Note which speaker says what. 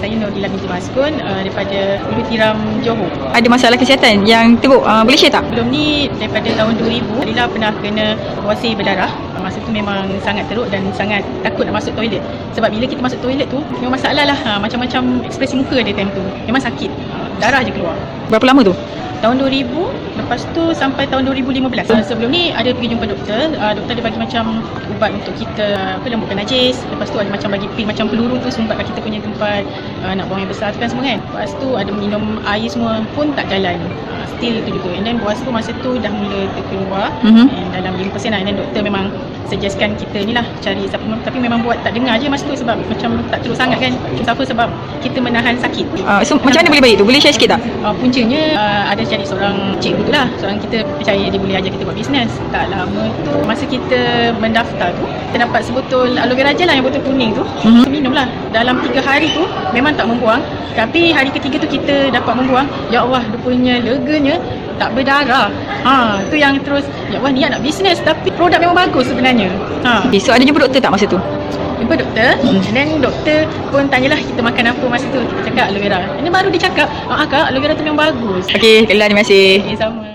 Speaker 1: saya Nurila binti Maskun uh, daripada Ulu Tiram Johor.
Speaker 2: Ada masalah kesihatan yang teruk uh, boleh share tak?
Speaker 1: Sebelum ni daripada tahun 2000 Lila pernah kena wasir berdarah. Masa tu memang sangat teruk dan sangat takut nak masuk toilet. Sebab bila kita masuk toilet tu memang masalah lah. Ha, macam-macam ekspresi muka dia time tu. Memang sakit. Darah je keluar.
Speaker 2: Berapa lama tu?
Speaker 1: Tahun 2000 Lepas tu sampai tahun 2015 uh, Sebelum ni ada pergi jumpa doktor. Uh, Doktor dia bagi macam ubat untuk kita apa lembutkan najis. Lepas tu ada macam bagi pil macam peluru tu Sumbat kat kita punya tempat. Uh, Nak buang yang besar tu kan semua kan. Lepas tu ada minum air semua pun tak jalan. Uh, Still tu juga And then buas tu masa tu dah mula terkeluar.
Speaker 2: Mhm.
Speaker 1: And dalam 5% lah. And then doktor memang suggestkan kita ni lah cari supplement Tapi memang buat tak dengar je masa tu Sebab macam tak teruk sangat kan. Kenapa sebab kita menahan sakit.
Speaker 2: Uh, so, macam mana boleh baik tu? Boleh share sikit tak?
Speaker 1: Uh, puncanya uh, ada cari seorang cikgu tu lah. Seorang kita percaya dia boleh ajar kita buat bisnes Tak lama tu Masa kita mendaftar tu Kita dapat sebotol aloe vera gel lah yang botol kuning tu.
Speaker 2: Mhm.
Speaker 1: Kita minum lah. Dalam 3 hari tu Memang tak membuang. Tapi hari ketiga tu kita dapat membuang. Ya Allah dia punya leganya Tak berdarah. Ha, Tu yang terus Ya Allah niat nak bisnes Tapi produk memang bagus sebenarnya. Ha.
Speaker 2: Okay, so ada jumpa doktor tak masa tu?
Speaker 1: Jumpa doktor. And then doktor pun tanyalah kita makan apa masa tu? Kita cakap aloe vera. And then baru dia cakap Ah kak aloe vera tu memang bagus.
Speaker 2: Lila terima kasih.
Speaker 1: Okay sama